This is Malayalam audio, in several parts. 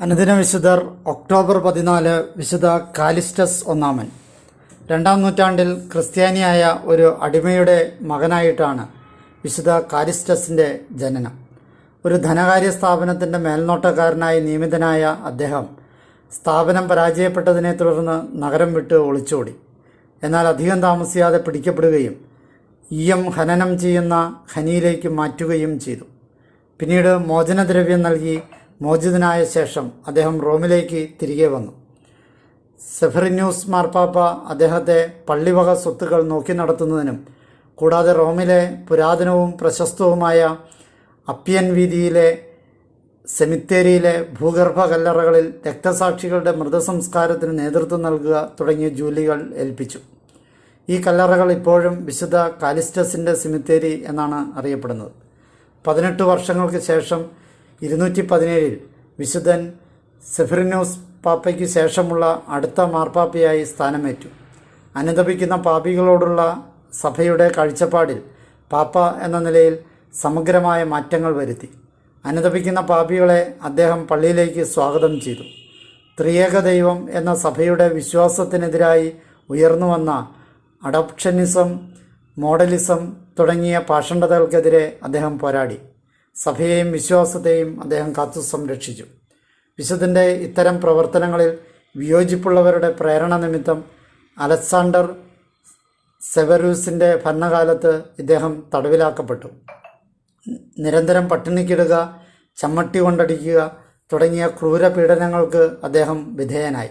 അനുദിന വിശുദ്ധർ ഒക്ടോബർ പതിനാല് വിശുദ്ധ കാലിസ്റ്റസ് ഒന്നാമൻ. രണ്ടാം നൂറ്റാണ്ടിൽ ക്രിസ്ത്യാനിയായ ഒരു അടിമയുടെ മകനായിട്ടാണ് വിശുദ്ധ കാലിസ്റ്റസിന്റെ ജനനം. ഒരു ധനകാര്യ സ്ഥാപനത്തിന്റെ മേൽനോട്ടക്കാരനായി നിയമിതനായ അദ്ദേഹം സ്ഥാപനം പരാജയപ്പെട്ടതിനെ തുടർന്ന് നഗരം വിട്ട് ഒളിച്ചോടി. എന്നാൽ അധികം താമസിയാതെ പിടിക്കപ്പെടുകയും ഈയം ഖനനം ചെയ്യുന്ന ഖനിയിലേക്ക് മാറ്റുകയും ചെയ്തു. പിന്നീട് മോചനദ്രവ്യം നൽകി മോചിതനായ ശേഷം അദ്ദേഹം റോമിലേക്ക് തിരികെ വന്നു. സെഫറിന്യൂസ് മാർപ്പാപ്പ അദ്ദേഹത്തെ പള്ളിവക സ്വത്തുക്കൾ നോക്കി നടത്തുന്നതിനും കൂടാതെ റോമിലെ പുരാതനവും പ്രശസ്തവുമായ അപ്പിയൻ വീതിയിലെ സെമിത്തേരിയിലെ ഭൂഗർഭ കല്ലറകളിൽ രക്തസാക്ഷികളുടെ മൃതസംസ്കാരത്തിന് നേതൃത്വം നൽകുക തുടങ്ങിയ ജോലികൾ ഏൽപ്പിച്ചു. ഈ കല്ലറകൾ ഇപ്പോഴും വിശുദ്ധ കാലിസ്റ്റസിന്റെ സെമിത്തേരി എന്നാണ് അറിയപ്പെടുന്നത്. പതിനെട്ട് വർഷങ്ങൾക്ക് ശേഷം ഇരുന്നൂറ്റി പതിനേഴിൽ വിശുദ്ധൻ സെഫറിനോസ് പാപ്പയ്ക്ക് ശേഷമുള്ള അടുത്ത മാർപ്പാപ്പയായി സ്ഥാനമേറ്റു. അനുദപിക്കുന്ന പാപികളോടുള്ള സഭയുടെ കാഴ്ചപ്പാടിൽ പാപ്പ എന്ന നിലയിൽ സമഗ്രമായ മാറ്റങ്ങൾ വരുത്തി. അനുദപിക്കുന്ന പാപികളെ അദ്ദേഹം പള്ളിയിലേക്ക് സ്വാഗതം ചെയ്തു. ത്രിയേക ദൈവം എന്ന സഭയുടെ വിശ്വാസത്തിനെതിരായി ഉയർന്നു വന്ന അഡോപ്ഷനിസം മോഡലിസം തുടങ്ങിയ പാഷണ്ഡതകൾക്കെതിരെ അദ്ദേഹം പോരാടി. സഭയെയും വിശ്വാസത്തെയും അദ്ദേഹം കാത്തു സംരക്ഷിച്ചു. വിശുദ്ധന്റെ ഇത്തരം പ്രവർത്തനങ്ങളിൽ വിയോജിപ്പുള്ളവരുടെ പ്രേരണ നിമിത്തം അലക്സാണ്ടർ സെവറൂസിന്റെ ഭരണകാലത്ത് ഇദ്ദേഹം തടവിലാക്കപ്പെട്ടു. നിരന്തരം പട്ടിണിക്കിടുക ചമ്മട്ടി കൊണ്ടടിക്കുക തുടങ്ങിയ ക്രൂര പീഡനങ്ങൾക്ക് അദ്ദേഹം വിധേയനായി.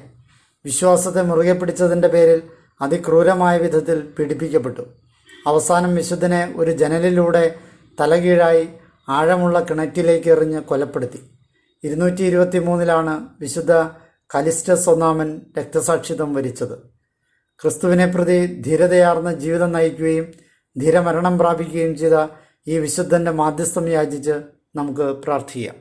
വിശ്വാസത്തെ മുറുകെ പിടിച്ചതിന്റെ പേരിൽ അതിക്രൂരമായ വിധത്തിൽ പീഡിപ്പിക്കപ്പെട്ടു. അവസാനം വിശുദ്ധനെ ഒരു ജനലിലൂടെ തലകീഴായി ആഴമുള്ള കിണറ്റിലേക്ക് എറിഞ്ഞ് കൊലപ്പെടുത്തി. ഇരുന്നൂറ്റി ഇരുപത്തി മൂന്നിലാണ് വിശുദ്ധ കലിസ്റ്റസ് ഒന്നാമൻ രക്തസാക്ഷിത്വം വരിച്ചത്. ക്രിസ്തുവിനെ പ്രതി ധീരതയാർന്ന ജീവിതം നയിക്കുകയും ധീരമരണം പ്രാപിക്കുകയും ചെയ്ത ഈ വിശുദ്ധന്റെ മാധ്യസ്ഥം യാചിച്ച് നമുക്ക് പ്രാർത്ഥിക്കാം.